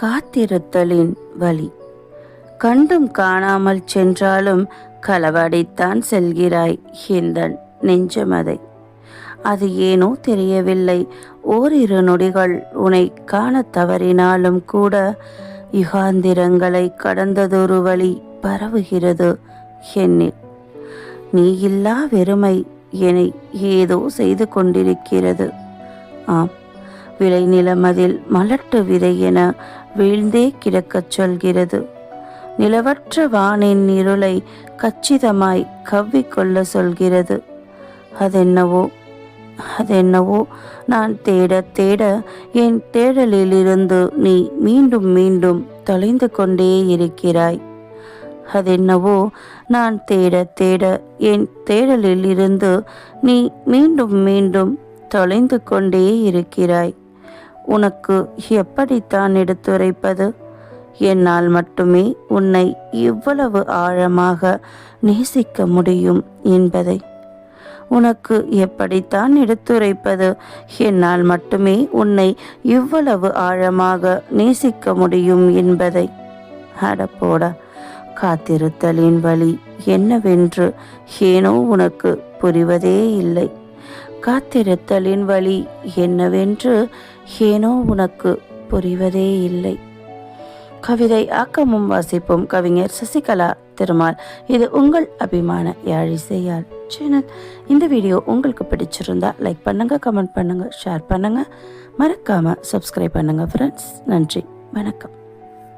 காத்திருத்தலின் வழி. கண்டும் காணாமல் சென்றாலும் களவடைத்தான் செல்கிறாய் ஹிந்தன் நெஞ்சமதை. அது ஏனோ தெரியவில்லை. ஓரிரு நொடிகள் உன்னை காணத் தவறினாலும் கூட யுகாந்திரங்களை கடந்ததொரு வழி பரவுகிறது என்னில் நீ இல்லா வெறுமை என்னை ஏதோ செய்து கொண்டிருக்கிறது. ஆம். விளை நிலமதில் மலட்டு விதை என வீழ்ந்தே கிடக்கச் சொல்கிறது. நிலவற்ற வானின் இருளை கச்சிதமாய் கவ்விக்கொள்ள சொல்கிறது. அதென்னவோ அதென்னவோ நான் தேட தேட என் தேடலிலிருந்து நீ மீண்டும் மீண்டும் தொலைந்து கொண்டே இருக்கிறாய். அதென்னவோ நான் தேட தேட என் தேடலில் இருந்து நீ மீண்டும் மீண்டும் தொலைந்து கொண்டே இருக்கிறாய். உனக்கு எப்படித்தான் எடுத்துரைப்பது என்னால் மட்டுமே உன்னை இவ்வளவு ஆழமாக நேசிக்க முடியும் என்பதை. உனக்கு எப்படித்தான் எடுத்துரைப்பது என்னால் மட்டுமே உன்னை இவ்வளவு ஆழமாக நேசிக்க முடியும் என்பதை. அடப்போட காத்திருத்தலின் வழி என்னவென்று ஏனோ உனக்கு புரிவதே இல்லை. காத்திருத்தலின் வழி என்னவென்று ஏனோ உனக்கு புரிவதே இல்லை. கவிதை ஆக்கமும் வாசிப்பும் கவிஞர் சசிகலா திருமால். இது உங்கள் அபிமான யாழிசையால் சேனல். இந்த வீடியோ உங்களுக்கு பிடிச்சிருந்தா லைக் பண்ணுங்க கமெண்ட் பண்ணுங்க ஷேர் பண்ணுங்க. மறக்காம சப்ஸ்கிரைப் பண்ணுங்க ஃப்ரெண்ட்ஸ் நன்றி வணக்கம்.